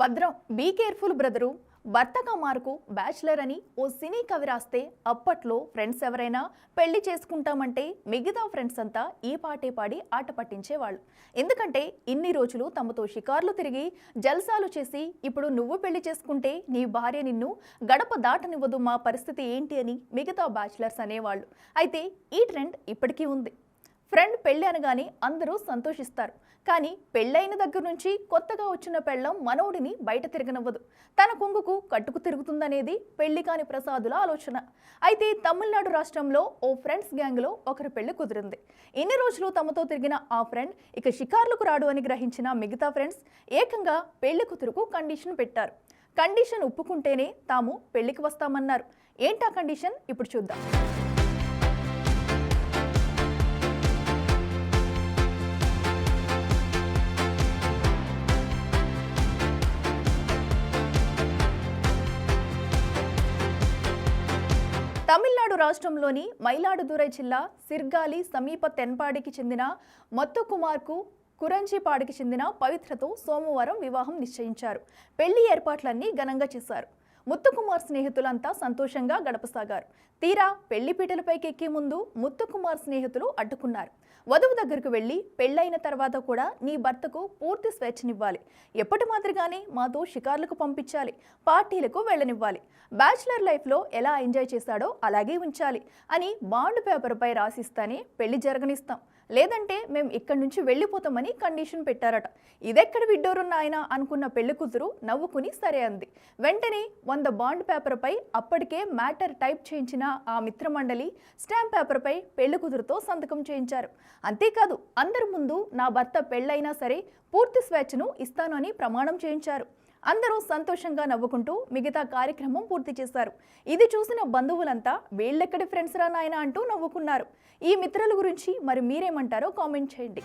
భద్రం. Be careful brother భర్త కమార్కు bachelor అని ఓ సినీ కవి రాస్తే అప్పట్లో ఫ్రెండ్స్ ఎవరైనా పెళ్ళి చేసుకుంటామంటే మిగతా ఫ్రెండ్స్ అంతా ఈ పాటే పాడి ఆట పట్టించేవాళ్ళు. ఎందుకంటే ఇన్ని రోజులు తమతో షికార్లు తిరిగి జల్సాలు చేసి ఇప్పుడు నువ్వు పెళ్ళి చేసుకుంటే నీ భార్య నిన్ను గడప దాటనివ్వదు మా పరిస్థితి ఏంటి అని మిగతా బ్యాచిలర్స్ అనేవాళ్ళు. అయితే ఈ ట్రెండ్ ఇప్పటికీ ఉంది. ఫ్రెండ్ పెళ్ళి అనగానే అందరూ సంతోషిస్తారు. కానీ పెళ్ళైన దగ్గర నుంచి కొత్తగా వచ్చిన పెళ్ళం మనోడిని బయట తిరగనివ్వదు. తన కొంగుకు కట్టుకు తిరుగుతుందనేది పెళ్ళి కాని ప్రసాదుల ఆలోచన. అయితే తమిళనాడు రాష్ట్రంలో ఓ ఫ్రెండ్స్ గ్యాంగ్లో ఒకరి పెళ్ళి కుదిరింది. ఇన్ని రోజులు తమతో తిరిగిన ఆ ఫ్రెండ్ ఇక షికార్లకు రాడు అని గ్రహించిన మిగతా ఫ్రెండ్స్ ఏకంగా పెళ్ళి కూతురుకు కండిషన్ పెట్టారు. కండిషన్ ఒప్పుకుంటేనే తాము పెళ్ళికి వస్తామన్నారు. ఏంటా కండిషన్? ఇప్పుడు చూద్దాం. తమిళనాడు రాష్ట్రంలోని మైలాడుదురై జిల్లా సిర్గాలి సమీప తెన్పాడికి చెందిన మత్తు కుమార్కు చెందిన పవిత్రతో సోమవారం వివాహం నిశ్చయించారు. పెళ్ళి ఏర్పాట్లన్నీ ఘనంగా చేశారు. ముత్తుకుమార్ స్నేహితులంతా సంతోషంగా గడపసాగారు. తీరా పెళ్ళి పీటలపైకి ఎక్కే ముందు ముత్తుకుమార్ స్నేహితులు అడ్డుకున్నారు. వధువు దగ్గరకు వెళ్ళి పెళ్ళైన తర్వాత కూడా నీ భర్తకు పూర్తి స్వేచ్ఛనివ్వాలి. ఎప్పటి మాదిరిగానే మాతో షికార్లకు పంపించాలి పార్టీలకు వెళ్ళనివ్వాలి. బ్యాచిలర్ లైఫ్లో ఎలా ఎంజాయ్ చేశాడో అలాగే ఉంచాలి అని బాండ్ పేపర్పై రాసిస్తానే పెళ్ళి జరగనిస్తాం. లేదంటే మేము ఇక్కడి నుంచి వెళ్ళిపోతామని కండిషన్ పెట్టారట. ఇదెక్కడ విడ్డోరు ఆయన అనుకున్న పెళ్ళి కూతురు నవ్వుకుని సరే అంది. వెంటనే వంద బాండ్ పేపర్పై అప్పటికే మ్యాటర్ టైప్ చేయించిన ఆ మిత్రమండలి స్టాంప్ పేపర్పై పెళ్ళి కుదురుతో సంతకం చేయించారు. అంతేకాదు అందరి ముందు నా భర్త పెళ్ళైనా సరే పూర్తి స్వేచ్ఛను ఇస్తాను అని ప్రమాణం చేయించారు. అందరూ సంతోషంగా నవ్వుకుంటూ మిగతా కార్యక్రమం పూర్తి చేశారు. ఇది చూసిన బంధువులంతా వీళ్ళెక్కడి ఫ్రెండ్స్ రా నాయన అంటూ నవ్వుకున్నారు. ఈ మిత్రుల గురించి మరి మీరేమంటారో కామెంట్ చేయండి.